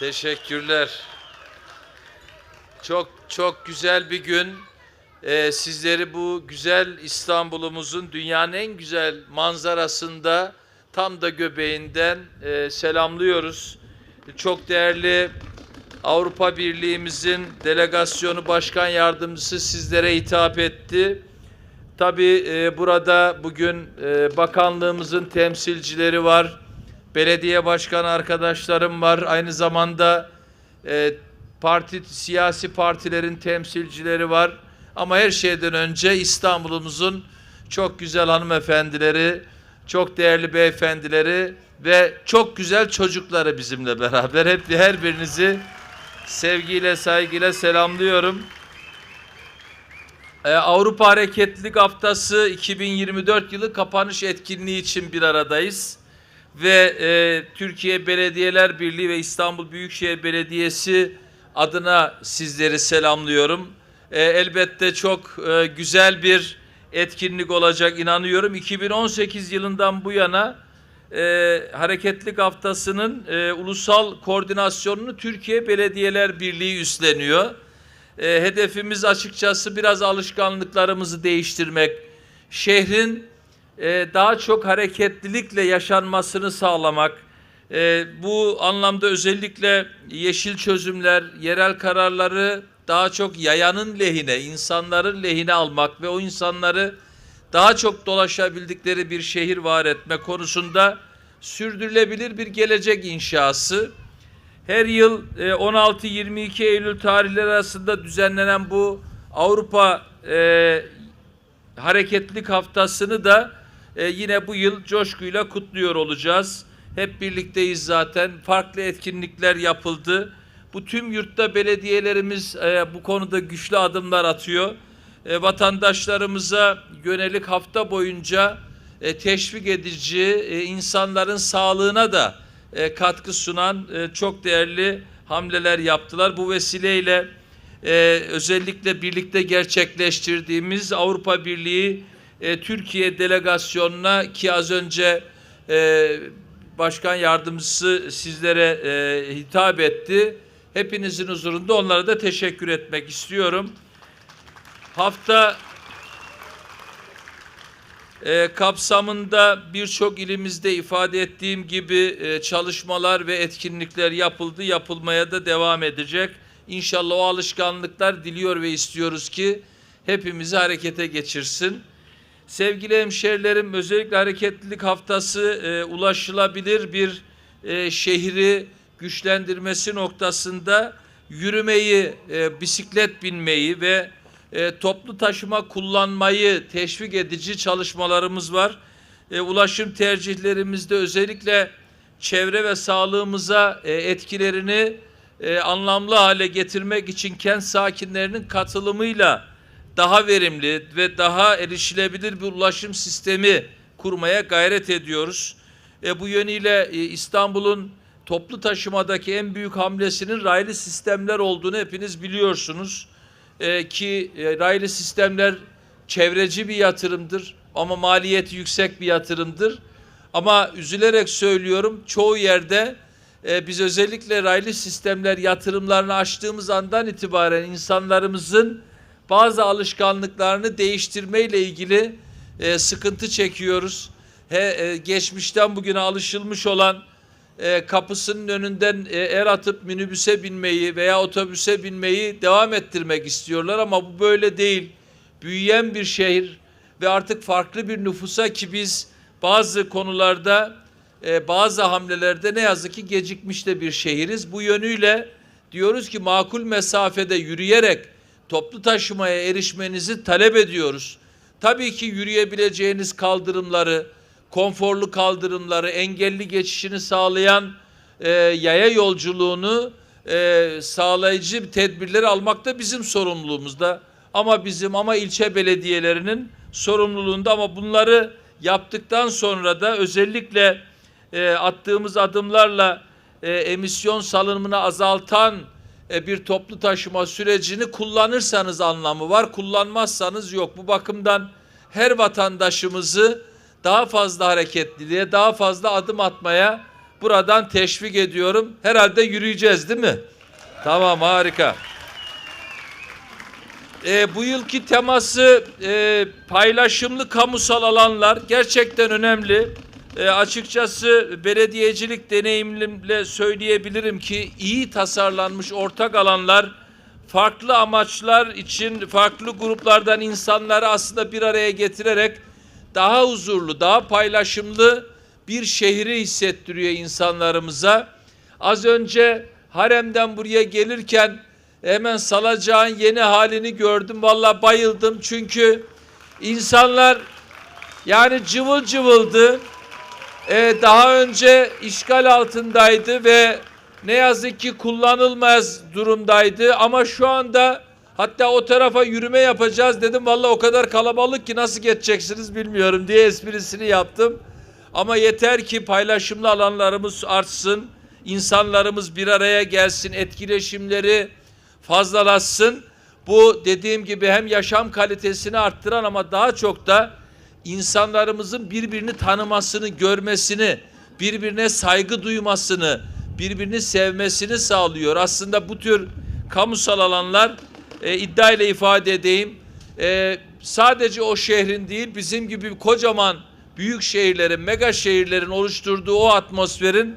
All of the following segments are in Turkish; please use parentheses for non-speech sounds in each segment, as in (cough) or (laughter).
Teşekkürler. Çok çok güzel bir gün. Ee, sizleri bu güzel İstanbul'umuzun dünyanın en güzel manzarasında tam da göbeğinden e, selamlıyoruz. Çok değerli Avrupa Birliği'mizin delegasyonu başkan yardımcısı sizlere hitap etti. Tabii e, burada bugün e, bakanlığımızın temsilcileri var. Belediye başkan arkadaşlarım var. Aynı zamanda e, parti siyasi partilerin temsilcileri var. Ama her şeyden önce İstanbul'umuzun çok güzel hanımefendileri, çok değerli beyefendileri ve çok güzel çocukları bizimle beraber. Hep her birinizi sevgiyle, saygıyla selamlıyorum. Ee, Avrupa Hareketlilik Haftası 2024 yılı kapanış etkinliği için bir aradayız. Ve e, Türkiye Belediyeler Birliği ve İstanbul Büyükşehir Belediyesi adına sizleri selamlıyorum. E, elbette çok e, güzel bir etkinlik olacak inanıyorum. 2018 yılından bu yana e, Hareketlilik Haftası'nın e, ulusal koordinasyonunu Türkiye Belediyeler Birliği üstleniyor. E, hedefimiz açıkçası biraz alışkanlıklarımızı değiştirmek, şehrin e, daha çok hareketlilikle yaşanmasını sağlamak. E, bu anlamda özellikle yeşil çözümler, yerel kararları daha çok yayanın lehine, insanların lehine almak ve o insanları daha çok dolaşabildikleri bir şehir var etme konusunda sürdürülebilir bir gelecek inşası. Her yıl e, 16-22 Eylül tarihleri arasında düzenlenen bu Avrupa e, Hareketlilik Haftası'nı da e, yine bu yıl coşkuyla kutluyor olacağız. Hep birlikteyiz zaten. Farklı etkinlikler yapıldı. Bu tüm yurtta belediyelerimiz e, bu konuda güçlü adımlar atıyor. E, vatandaşlarımıza yönelik hafta boyunca e, teşvik edici, e, insanların sağlığına da e, katkı sunan e, çok değerli hamleler yaptılar. Bu vesileyle e, özellikle birlikte gerçekleştirdiğimiz Avrupa Birliği e, Türkiye delegasyonuna ki az önce e, başkan yardımcısı sizlere e, hitap etti. Hepinizin huzurunda onlara da teşekkür etmek istiyorum. Hafta e, kapsamında birçok ilimizde ifade ettiğim gibi e, çalışmalar ve etkinlikler yapıldı, yapılmaya da devam edecek. İnşallah o alışkanlıklar diliyor ve istiyoruz ki hepimizi harekete geçirsin. Sevgili hemşerilerim, özellikle hareketlilik haftası e, ulaşılabilir bir e, şehri güçlendirmesi noktasında yürümeyi, e, bisiklet binmeyi ve e, toplu taşıma kullanmayı teşvik edici çalışmalarımız var. E, ulaşım tercihlerimizde özellikle çevre ve sağlığımıza e, etkilerini e, anlamlı hale getirmek için kent sakinlerinin katılımıyla daha verimli ve daha erişilebilir bir ulaşım sistemi kurmaya gayret ediyoruz. E, bu yönüyle e, İstanbul'un toplu taşımadaki en büyük hamlesinin raylı sistemler olduğunu hepiniz biliyorsunuz. E, ki e, raylı sistemler çevreci bir yatırımdır ama maliyeti yüksek bir yatırımdır. Ama üzülerek söylüyorum çoğu yerde e, biz özellikle raylı sistemler yatırımlarını açtığımız andan itibaren insanlarımızın bazı alışkanlıklarını değiştirmeyle ilgili e, sıkıntı çekiyoruz. He, e, geçmişten bugüne alışılmış olan e, kapısının önünden e, er atıp minibüse binmeyi veya otobüse binmeyi devam ettirmek istiyorlar ama bu böyle değil. Büyüyen bir şehir ve artık farklı bir nüfusa ki biz bazı konularda e, bazı hamlelerde ne yazık ki gecikmiş de bir şehiriz. Bu yönüyle diyoruz ki makul mesafede yürüyerek toplu taşımaya erişmenizi talep ediyoruz. Tabii ki yürüyebileceğiniz kaldırımları, konforlu kaldırımları, engelli geçişini sağlayan e, yaya yolculuğunu e, sağlayıcı tedbirleri almak da bizim sorumluluğumuzda. Ama bizim ama ilçe belediyelerinin sorumluluğunda ama bunları yaptıktan sonra da özellikle e, attığımız adımlarla e, emisyon salınımını azaltan bir toplu taşıma sürecini kullanırsanız anlamı var, kullanmazsanız yok. Bu bakımdan her vatandaşımızı daha fazla hareketliliğe, daha fazla adım atmaya buradan teşvik ediyorum. Herhalde yürüyeceğiz değil mi? Tamam harika. E, bu yılki teması e, paylaşımlı kamusal alanlar gerçekten önemli. E, açıkçası belediyecilik deneyimimle söyleyebilirim ki iyi tasarlanmış ortak alanlar farklı amaçlar için farklı gruplardan insanları aslında bir araya getirerek daha huzurlu, daha paylaşımlı bir şehri hissettiriyor insanlarımıza. Az önce haremden buraya gelirken hemen salacağın yeni halini gördüm. Vallahi bayıldım çünkü insanlar yani cıvıl cıvıldı. Ee, daha önce işgal altındaydı ve ne yazık ki kullanılmaz durumdaydı ama şu anda hatta o tarafa yürüme yapacağız dedim. Vallahi o kadar kalabalık ki nasıl geçeceksiniz bilmiyorum diye esprisini yaptım. Ama yeter ki paylaşımlı alanlarımız artsın, insanlarımız bir araya gelsin, etkileşimleri fazlalaşsın. Bu dediğim gibi hem yaşam kalitesini arttıran ama daha çok da insanlarımızın birbirini tanımasını, görmesini, birbirine saygı duymasını, birbirini sevmesini sağlıyor. Aslında bu tür kamusal alanlar e, iddia ile ifade edeyim. E, sadece o şehrin değil bizim gibi kocaman büyük şehirlerin, mega şehirlerin oluşturduğu o atmosferin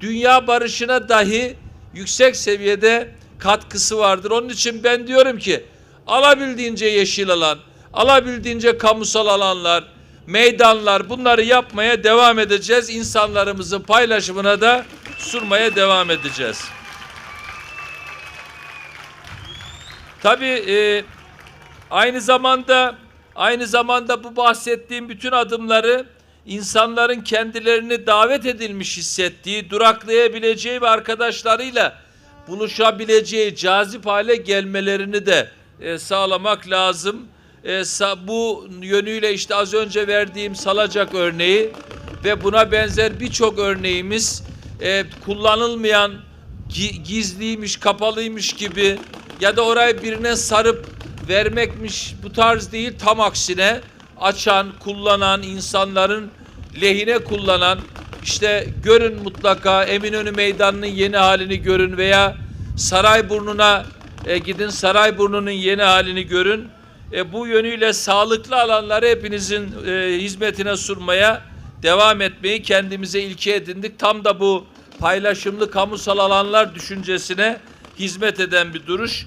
dünya barışına dahi yüksek seviyede katkısı vardır. Onun için ben diyorum ki alabildiğince yeşil alan, alabildiğince kamusal alanlar, meydanlar bunları yapmaya devam edeceğiz. İnsanlarımızın paylaşımına da sunmaya devam edeceğiz. Tabii e, aynı zamanda aynı zamanda bu bahsettiğim bütün adımları insanların kendilerini davet edilmiş hissettiği, duraklayabileceği ve arkadaşlarıyla buluşabileceği cazip hale gelmelerini de e, sağlamak lazım. E, bu yönüyle işte az önce verdiğim salacak örneği ve buna benzer birçok örneğimiz e, kullanılmayan gi- gizliymiş, kapalıymış gibi ya da orayı birine sarıp vermekmiş bu tarz değil tam aksine açan, kullanan insanların lehine kullanan işte görün mutlaka Eminönü Meydanı'nın yeni halini görün veya Sarayburnu'na e, gidin Sarayburnu'nun yeni halini görün. E, bu yönüyle sağlıklı alanları hepinizin e, hizmetine sunmaya devam etmeyi kendimize ilke edindik. Tam da bu paylaşımlı kamusal alanlar düşüncesine hizmet eden bir duruş.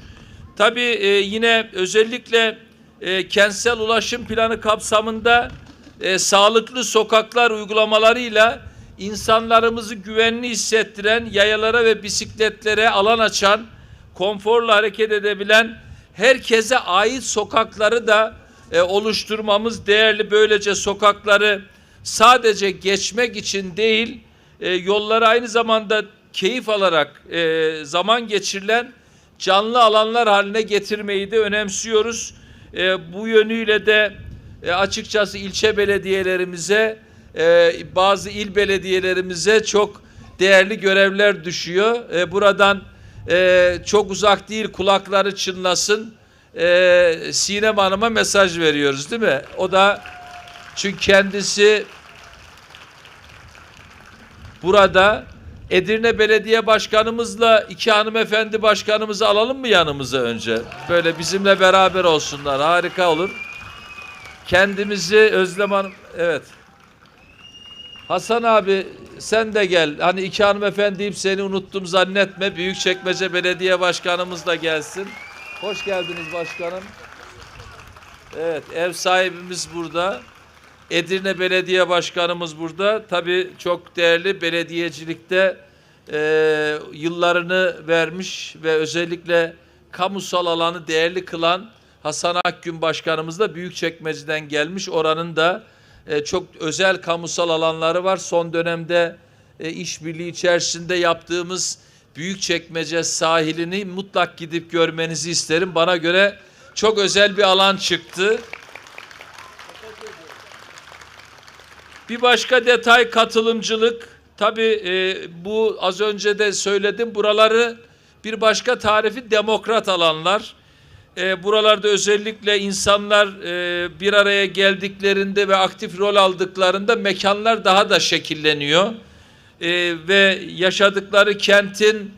Tabii e, yine özellikle e, kentsel ulaşım planı kapsamında e, sağlıklı sokaklar uygulamalarıyla insanlarımızı güvenli hissettiren yayalara ve bisikletlere alan açan, konforla hareket edebilen herkese ait sokakları da e, oluşturmamız değerli. Böylece sokakları sadece geçmek için değil, e, yolları aynı zamanda keyif alarak e, zaman geçirilen canlı alanlar haline getirmeyi de önemsiyoruz. E, bu yönüyle de e, açıkçası ilçe belediyelerimize, e, bazı il belediyelerimize çok değerli görevler düşüyor. E, buradan e, çok uzak değil kulakları çınlasın. E, Sinem Hanım'a mesaj veriyoruz değil mi? O da çünkü kendisi burada Edirne Belediye Başkanımızla iki hanımefendi başkanımızı alalım mı yanımıza önce? Böyle bizimle beraber olsunlar. Harika olur. Kendimizi Özlem Hanım, evet. Hasan abi sen de gel. Hani iki hanımefendiyim seni unuttum zannetme. Büyükçekmece Belediye Başkanımız da gelsin. Hoş geldiniz başkanım. Evet ev sahibimiz burada. Edirne Belediye Başkanımız burada. Tabii çok değerli belediyecilikte e, yıllarını vermiş ve özellikle kamusal alanı değerli kılan Hasan Akgün Başkanımız da Büyükçekmece'den gelmiş. Oranın da e, çok özel kamusal alanları var. Son dönemde e, işbirliği içerisinde yaptığımız Büyükçekmece sahilini mutlak gidip görmenizi isterim. Bana göre çok özel bir alan çıktı. Bir başka detay katılımcılık. Tabii e, bu az önce de söyledim. Buraları bir başka tarifi demokrat alanlar. E, buralarda özellikle insanlar e, bir araya geldiklerinde ve aktif rol aldıklarında mekanlar daha da şekilleniyor. e, ve yaşadıkları kentin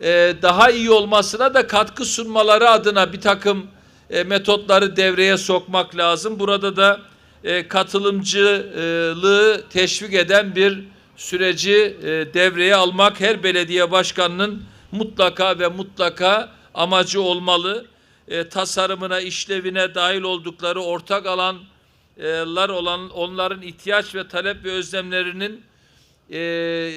e, daha iyi olmasına da katkı sunmaları adına bir takım e, metotları devreye sokmak lazım. Burada da e, katılımcılığı teşvik eden bir süreci e, devreye almak her belediye başkanının mutlaka ve mutlaka amacı olmalı. E, tasarımına, işlevine dahil oldukları ortak alanlar olan onların ihtiyaç ve talep ve özlemlerinin e,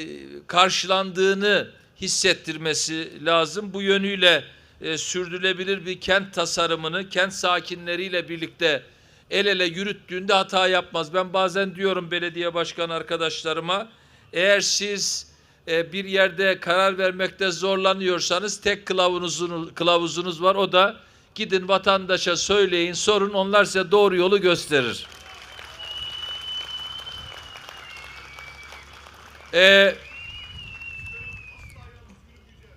karşılandığını hissettirmesi lazım. Bu yönüyle e, sürdürülebilir bir kent tasarımını kent sakinleriyle birlikte el ele yürüttüğünde hata yapmaz. Ben bazen diyorum belediye başkan arkadaşlarıma eğer siz e, bir yerde karar vermekte zorlanıyorsanız tek kılavuzunuz, kılavuzunuz var o da gidin vatandaşa söyleyin sorun onlar size doğru yolu gösterir. Ee,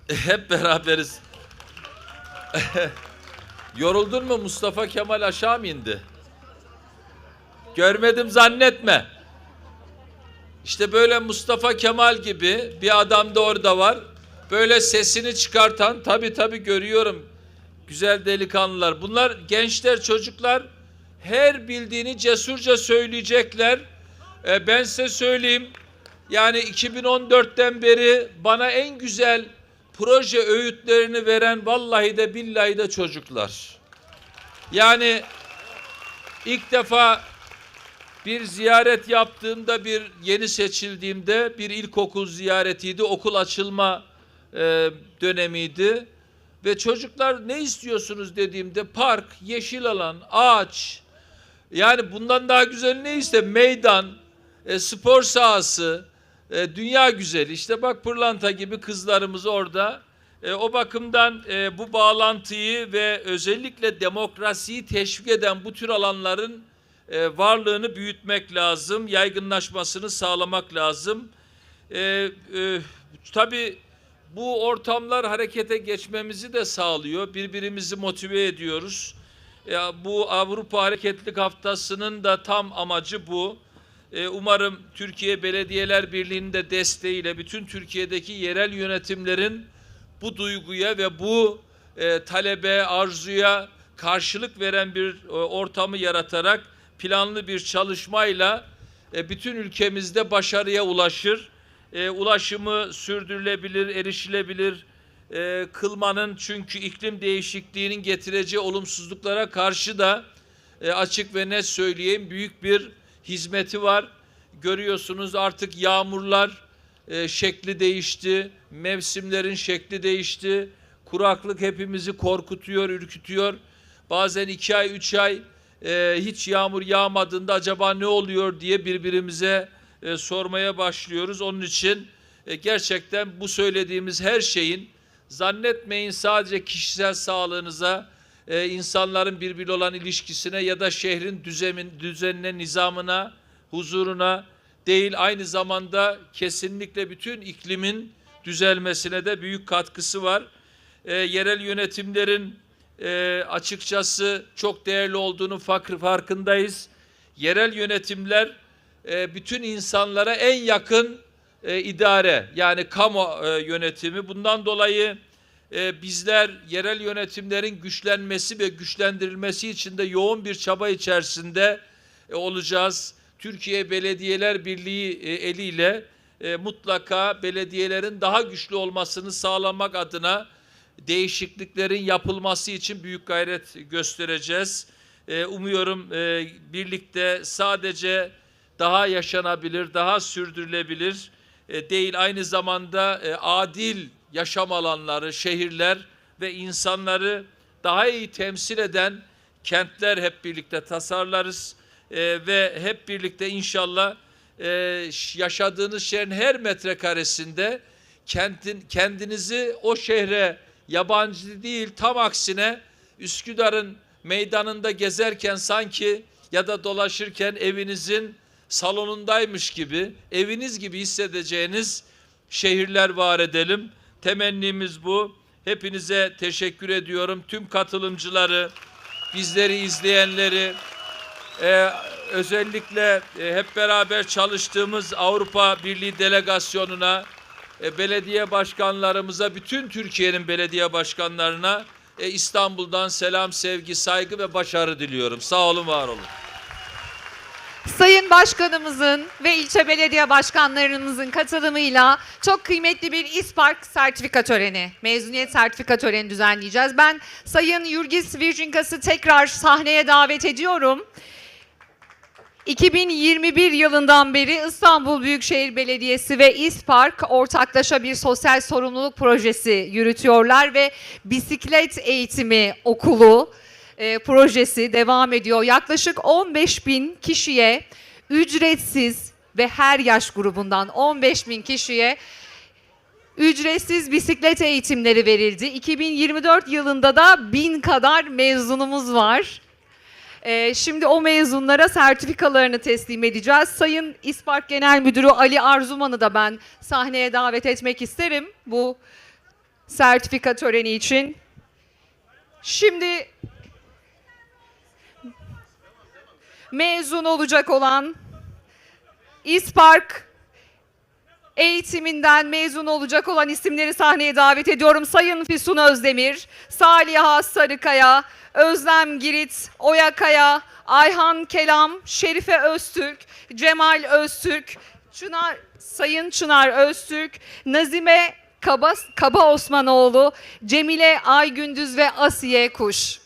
hep beraberiz. (laughs) Yoruldun mu Mustafa Kemal aşağı mı indi? Görmedim zannetme. İşte böyle Mustafa Kemal gibi bir adam da orada var. Böyle sesini çıkartan tabi tabi görüyorum. Güzel delikanlılar. Bunlar gençler çocuklar her bildiğini cesurca söyleyecekler. Ee, ben size söyleyeyim. Yani 2014'ten beri bana en güzel proje öğütlerini veren vallahi de billahi de çocuklar. Yani ilk defa bir ziyaret yaptığımda bir yeni seçildiğimde bir ilkokul ziyaretiydi. Okul açılma e, dönemiydi. Ve çocuklar ne istiyorsunuz dediğimde park, yeşil alan, ağaç. Yani bundan daha güzel ne iste? Meydan, e, spor sahası, e, dünya güzeli. İşte bak pırlanta gibi kızlarımız orada. E, o bakımdan e, bu bağlantıyı ve özellikle demokrasiyi teşvik eden bu tür alanların e, varlığını büyütmek lazım, yaygınlaşmasını sağlamak lazım. E, e, tabii bu ortamlar harekete geçmemizi de sağlıyor. Birbirimizi motive ediyoruz. Ya bu Avrupa Hareketlilik Haftası'nın da tam amacı bu. E, umarım Türkiye Belediyeler Birliği'nin de desteğiyle bütün Türkiye'deki yerel yönetimlerin bu duyguya ve bu e, talebe, arzuya karşılık veren bir e, ortamı yaratarak planlı bir çalışmayla bütün ülkemizde başarıya ulaşır. E, ulaşımı sürdürülebilir, erişilebilir e, kılmanın çünkü iklim değişikliğinin getireceği olumsuzluklara karşı da e, açık ve net söyleyeyim büyük bir hizmeti var. Görüyorsunuz artık yağmurlar e, şekli değişti, mevsimlerin şekli değişti. Kuraklık hepimizi korkutuyor, ürkütüyor. Bazen iki ay, üç ay e, hiç yağmur yağmadığında acaba ne oluyor diye birbirimize e, sormaya başlıyoruz. Onun için e, gerçekten bu söylediğimiz her şeyin zannetmeyin sadece kişisel sağlığınıza, e, insanların birbiriyle olan ilişkisine ya da şehrin düzemin, düzenine, nizamına, huzuruna değil aynı zamanda kesinlikle bütün iklimin düzelmesine de büyük katkısı var. E, yerel yönetimlerin e, açıkçası çok değerli olduğunu farkındayız. Yerel yönetimler e, bütün insanlara en yakın e, idare yani kamu e, yönetimi. Bundan dolayı e, bizler yerel yönetimlerin güçlenmesi ve güçlendirilmesi için de yoğun bir çaba içerisinde e, olacağız. Türkiye Belediyeler Birliği e, eliyle e, mutlaka belediyelerin daha güçlü olmasını sağlamak adına değişikliklerin yapılması için büyük gayret göstereceğiz. E, umuyorum e, birlikte sadece daha yaşanabilir, daha sürdürülebilir e, değil aynı zamanda e, adil yaşam alanları, şehirler ve insanları daha iyi temsil eden kentler hep birlikte tasarlarız E, ve hep birlikte inşallah e, yaşadığınız şehrin her metrekaresinde kentin kendinizi o şehre yabancı değil tam aksine Üsküdar'ın meydanında gezerken sanki ya da dolaşırken evinizin salonundaymış gibi, eviniz gibi hissedeceğiniz şehirler var edelim. Temennimiz bu. Hepinize teşekkür ediyorum. Tüm katılımcıları, bizleri izleyenleri, e, özellikle e, hep beraber çalıştığımız Avrupa Birliği delegasyonuna, e, belediye başkanlarımıza, bütün Türkiye'nin belediye başkanlarına e, İstanbul'dan selam, sevgi, saygı ve başarı diliyorum. Sağ olun, var olun. Sayın Başkanımızın ve ilçe belediye başkanlarımızın katılımıyla çok kıymetli bir İSPARK sertifika töreni, mezuniyet sertifika töreni düzenleyeceğiz. Ben Sayın Yurgis Vircinkas'ı tekrar sahneye davet ediyorum. 2021 yılından beri İstanbul Büyükşehir Belediyesi ve İSPARK ortaklaşa bir sosyal sorumluluk projesi yürütüyorlar ve bisiklet eğitimi okulu e, projesi devam ediyor. Yaklaşık 15 bin kişiye ücretsiz ve her yaş grubundan 15 bin kişiye ücretsiz bisiklet eğitimleri verildi. 2024 yılında da bin kadar mezunumuz var. Ee, şimdi o mezunlara sertifikalarını teslim edeceğiz. Sayın İspark Genel Müdürü Ali Arzuman'ı da ben sahneye davet etmek isterim bu sertifika töreni için. Şimdi mezun olacak olan İspark eğitiminden mezun olacak olan isimleri sahneye davet ediyorum. Sayın Füsun Özdemir, Saliha Sarıkaya, Özlem Girit, Oya Kaya, Ayhan Kelam, Şerife Öztürk, Cemal Öztürk, Çınar, Sayın Çınar Öztürk, Nazime Kaba, Kaba Osmanoğlu, Cemile Aygündüz ve Asiye Kuş.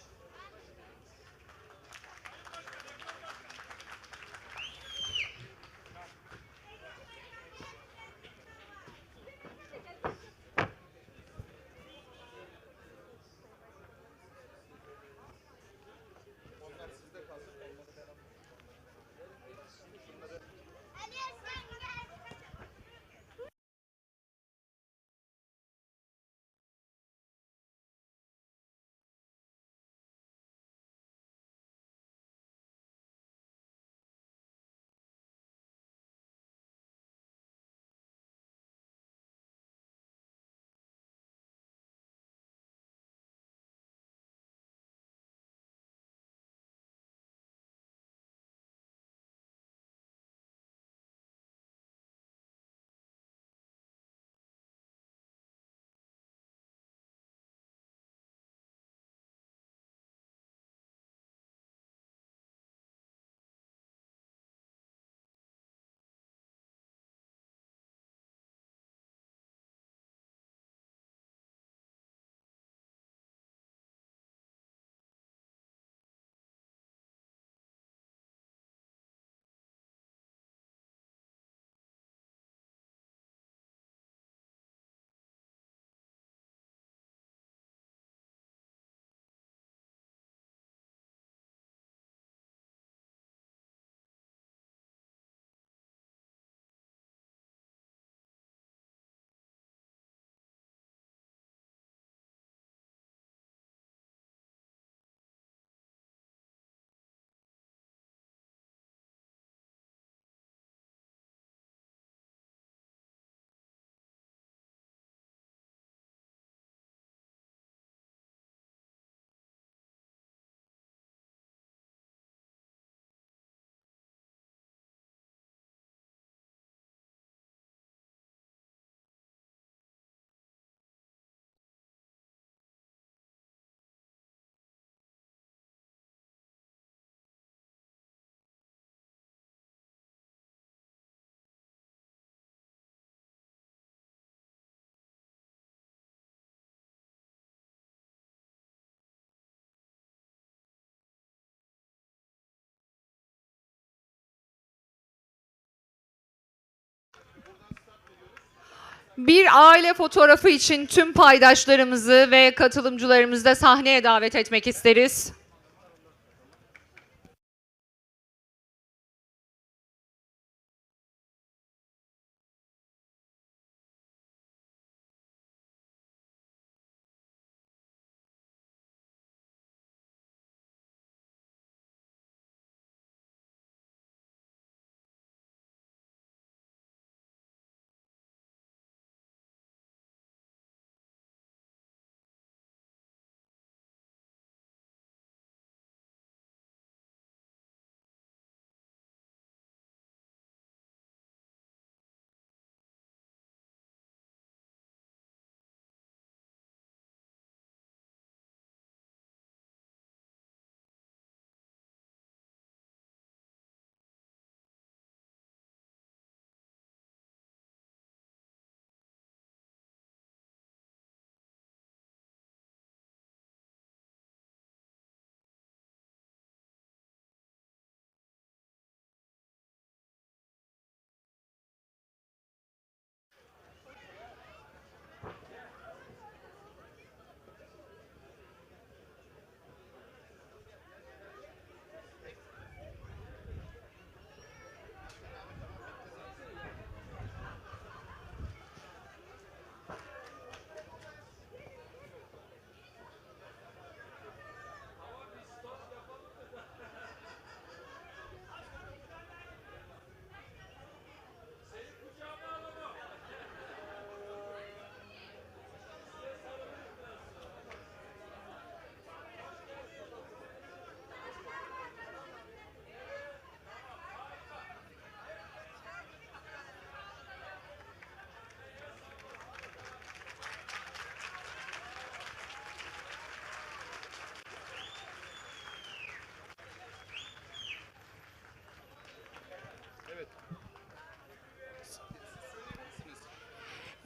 Bir aile fotoğrafı için tüm paydaşlarımızı ve katılımcılarımızı da sahneye davet etmek isteriz.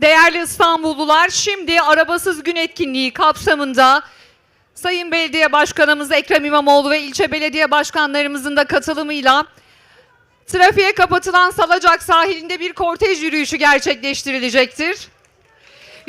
Değerli İstanbullular, şimdi arabasız gün etkinliği kapsamında Sayın Belediye Başkanımız Ekrem İmamoğlu ve ilçe belediye başkanlarımızın da katılımıyla trafiğe kapatılan Salacak sahilinde bir kortej yürüyüşü gerçekleştirilecektir.